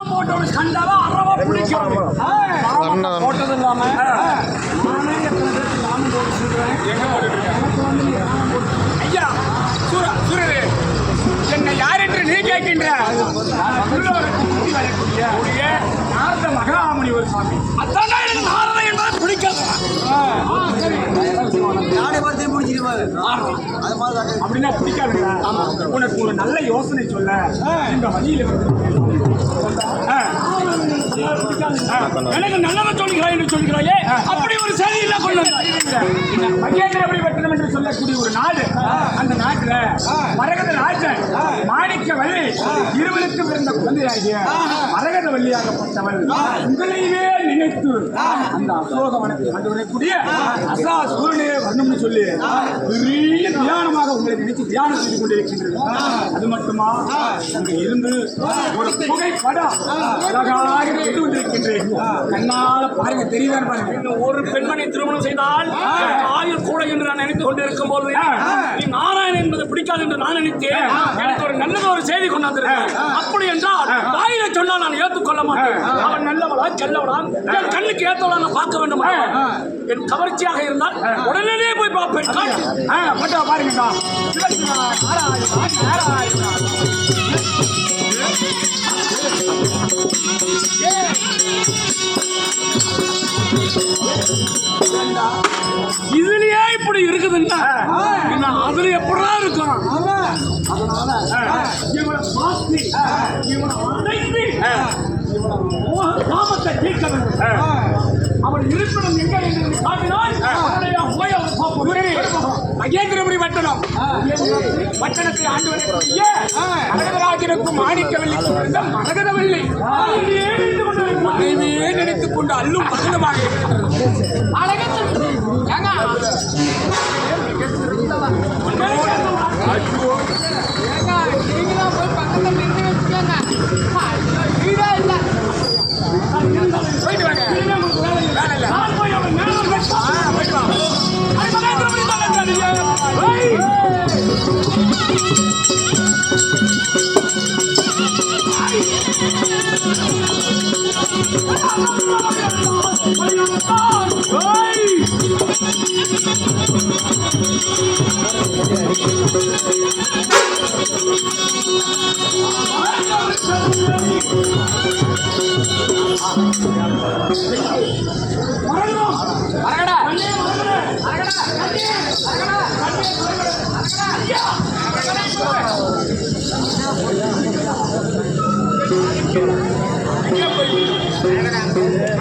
போட்டவனுக்கு கண்டாவா? அறவா பிடிக்கும் அண்ணா. போட்டது இல்லாம. நானே எத்தனை பேருக்கு லாபம் போட்டு சொல்றேன் எங்க போட்டுருக்கீங்க? ஐயா சூரா சூரரே. என்னை யார் என்று நீ கேட்கின்ற? நாரத மகாமுனி ஒரு சாமி. அதான் எனக்கு நாரதை என்பது பிடிக்காது யானை பத்தி முடிச்சிருவாரு அது மாதிரி அப்படின்னா பிடிக்காதுங்களா உனக்கு ஒரு நல்ல யோசனை சொல்ல. இந்த வழியில ஆ. எனக்கு நல்லதை சொல்லுகிறாய் என்று சொல்கிறாயே அப்படி ஒரு செய்தி இல்லை கொள்ள மகேந்திரபுரி பட்டணம் என்று சொல்லக்கூடிய ஒரு நாடு. அந்த நாட்டுல மரகத ராஜன் மாணிக்க வள்ளி இருவருக்கு பிறந்த குழந்தையாகிய மரகத வள்ளியாகப்பட்டவள். உங்களையே நினைத்து அந்த அசோக கண்டு வரக்கூடிய சூரியனே வரணும்னு சொல்லி பெரிய தியானமாக உங்களை நினைத்து தியானம் செய்து கொண்டிருக்கின்றது. அது மட்டுமா? அங்க இருந்து ஒரு புகைப்படம் அழகாக கொண்டு வந்திருக்கின்றேன் கண்ணால பாருங்க தெரியுதான் பாருங்க. ஒரு பெண்மணி திருமணம் செய்தால் ஆயுள் கூட என்று நான் நினைத்துக் கொண்டிருக்கும் போது நீ நாராயணன் என்பது பிடிக்காது என்று நான் நினைத்தேன். எனக்கு ஒரு நல்லது ஒரு செய்தி கொண்டாந்திருக்கேன் அப்படி என்றால் வாயில சொன்னால் நான் ஏற்றுக்கொள்ள மாட்டேன். செல்லவளா என் கண்ணுக்கு ஏத்தவளா நான் பார்க்க வேண்டும்? என் கவர்ச்சியாக இருந்தால் உடனே போய் பார்ப்பேன். போட்டோ நாராயணா. இதுலயே இப்படி இருக்குதுன்னா அதுல எப்படா இருக்கும்? ஆ, இவனை மாற்றி, இவனை அடைத்து, காமத்தை தீர்க்க வேண்டும். அவன் இருப்பிடம் எங்க என்று காட்டினால். மகேந்திரபுரி பட்டணம். பட்டணத்தை ஆண்டு வரக்கூடிய மரகதராஜனுக்கும் மாணிக்கவல்லிக்கும் இருந்த மரகதவல்லி. மனைவியே நினைத்துக் கொண்டு அல்லும் பகலமாக இருக்கிறது. போயிட்டு Yeah, but Yeah.